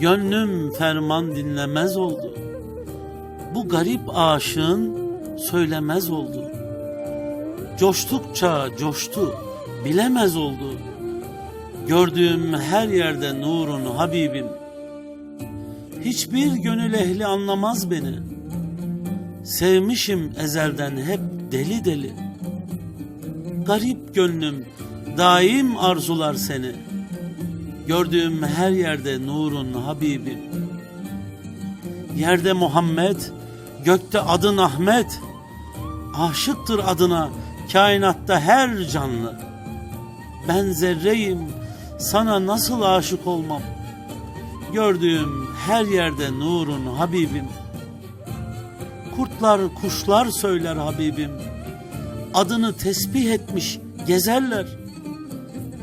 Gönlüm ferman dinlemez oldu. Bu garip aşığın söylemez oldu. Coştukça coştu, bilemez oldu. Gördüğüm her yerde nurun Habibim. Hiçbir gönül ehli anlamaz beni. Sevmişim ezelden hep deli deli. Garip gönlüm daim arzular seni. Gördüğüm her yerde nurun Habibim. Yerde Muhammed, gökte adın Ahmet. Aşıktır adına kainatta her canlı. Ben zerreyim, sana nasıl aşık olmam? Gördüğüm her yerde nurun Habibim. Kurtlar, kuşlar söyler Habibim. Adını tesbih etmiş gezerler.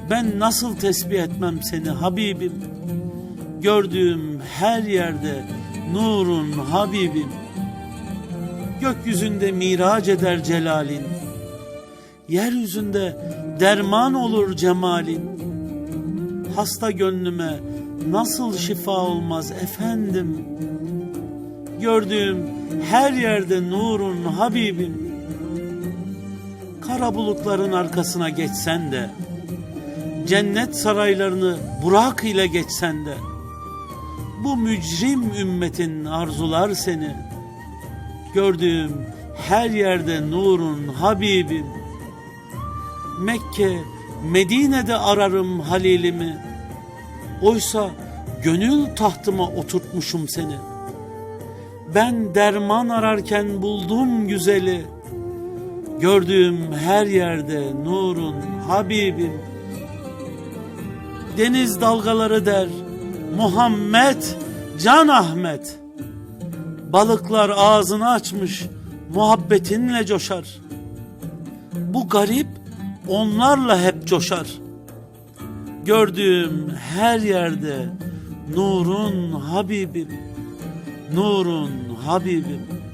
Ben nasıl tesbih etmem seni Habibim? Gördüğüm her yerde nurun Habibim. Gökyüzünde miraç eder celalin. Yeryüzünde derman olur cemalin. Hasta gönlüme nasıl şifa olmaz efendim? Gördüğüm her yerde nurun Habibim. Kara bulutların arkasına geçsen de, cennet saraylarını Burak ile geçsen de, bu mücrim ümmetin arzular seni. Gördüğüm her yerde nurun Habibim. Mekke, Medine'de ararım Halilimi. Oysa gönül tahtıma oturtmuşum seni. Ben derman ararken buldum güzeli. Gördüğüm her yerde nurun Habibim. Deniz dalgaları der Muhammed Can Ahmet. Balıklar ağzını açmış muhabbetinle coşar. Bu garip onlarla hep coşar. Gördüğüm her yerde nurun Habibim, nurun Habibim.